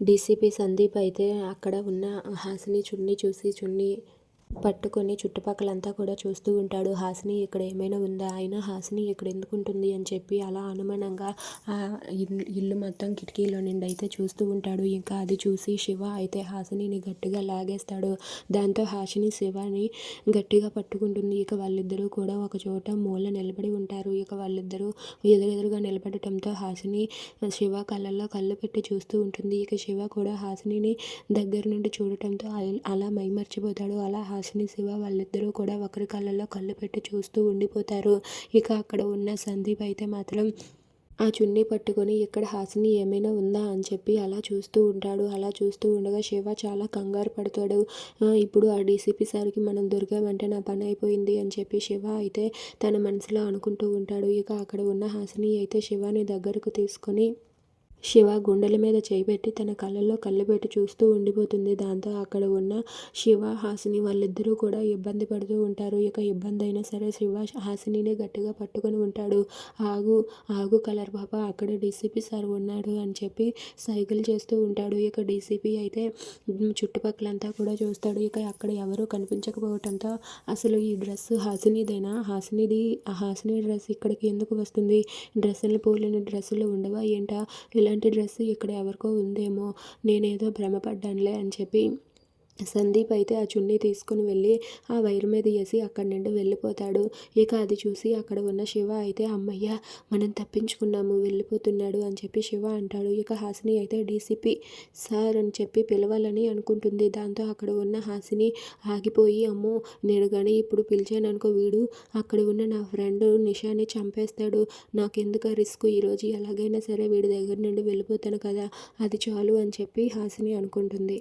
DCP Sandeep అయితే అక్కడ ఉన్న హాసిని చున్నీ చూసి చున్నీ పట్టుకొని చుట్టుపక్కలంతా కూడా చూస్తూ ఉంటాడు. హాసిని ఇక్కడ ఏమైనా ఉందా? అయినా హాసిని ఇక్కడ ఎందుకు ఉంటుంది అని చెప్పి అలా అనుమానంగా ఆ ఇల్లు ఇల్లు మొత్తం కిటికీలో నుండి అయితే చూస్తూ ఉంటాడు. ఇంకా అది చూసి శివ అయితే హాసినిని గట్టిగా లాగేస్తాడు. దాంతో హాసిని శివాని గట్టిగా పట్టుకుంటుంది. ఇక వాళ్ళిద్దరూ కూడా ఒక చోట మూల నిలబడి ఉంటారు. ఇక వాళ్ళిద్దరూ ఎదురెదురుగా నిలబడటంతో హాసిని శివ కళ్ళల్లో కళ్ళు పెట్టి చూస్తూ ఉంటుంది. ఇక శివ కూడా హాసినిని దగ్గర నుండి చూడటంతో అలా మైమర్చిపోతాడు. అలా హాసిని శివ వాళ్ళిద్దరూ కూడా ఒకరి కళ్ళల్లో కళ్ళు పెట్టి చూస్తూ ఉండిపోతారు. ఇక అక్కడ ఉన్న సందీప్ అయితే మాత్రం ఆ చున్నీ పట్టుకొని ఇక్కడ హాసిని ఏమైనా ఉందా? అని చెప్పి అలా చూస్తూ ఉంటాడు. అలా చూస్తూ ఉండగా శివ చాలా కంగారు పడతాడు. ఇప్పుడు ఆ డీసీపీ సార్కి మనం దొరికామంటే నా పని అయిపోయింది అని చెప్పి శివ అయితే తన మనసులో అనుకుంటూ ఉంటాడు. ఇక అక్కడ ఉన్న హాసిని అయితే శివాని దగ్గరకు తీసుకొని శివ గుండెల మీద చేయి పెట్టి తన కళ్ళల్లో కళ్ళు పెట్టి చూస్తూ ఉండిపోతుంది. దాంతో అక్కడ ఉన్న శివ హాసిని వాళ్ళిద్దరూ కూడా ఇబ్బంది పడుతూ ఉంటారు. ఇక ఇబ్బంది అయినా సరే శివ హాసినినే గట్టిగా పట్టుకొని ఉంటాడు. ఆగు ఆగు కలర్ పాప అక్కడ డీసీపీ సార్ ఉన్నాడు అని చెప్పి సైకిల్ చేస్తూ ఉంటాడు. ఇక డీసీపీ అయితే చుట్టుపక్కలంతా కూడా చూస్తాడు. ఇక అక్కడ ఎవరు కనిపించకపోవటంతో అసలు ఈ డ్రెస్ హాసినిదేనా? హాసినిది ఆ హాసిని డ్రెస్ ఇక్కడికి ఎందుకు వస్తుంది? డ్రెస్సులు పోలిన డ్రెస్సులు ఉండవా? ఏంటా? ఇలాంటి డ్రెస్సు ఇక్కడ ఎవరికో ఉందేమో నేనేదో భ్రమపడ్డానులే అని చెప్పి సందీప్ అయితే ఆ చున్నీ తీసుకుని వెళ్ళి ఆ వైర్ మీద వేసి అక్కడి నుండి వెళ్ళిపోతాడు. ఇక అది చూసి అక్కడ ఉన్న శివ అయితే అమ్మయ్య మనం తప్పించుకున్నాము వెళ్ళిపోతున్నాడు అని చెప్పి శివ అంటాడు. ఇక హాసిని అయితే డీసీపీ సార్ అని చెప్పి పిలవాలని అనుకుంటుంది. దాంతో అక్కడ ఉన్న హాసిని ఆగిపోయి అమ్మో నేను కానీ ఇప్పుడు పిలిచాను అనుకో వీడు అక్కడ ఉన్న నా ఫ్రెండ్ నిషాని చంపేస్తాడు. నాకెందుకు ఆ రిస్క్? ఈరోజు ఎలాగైనా సరే వీడి దగ్గర నుండి వెళ్ళిపోతాను కదా అది చాలు అని చెప్పి హాసిని అనుకుంటుంది.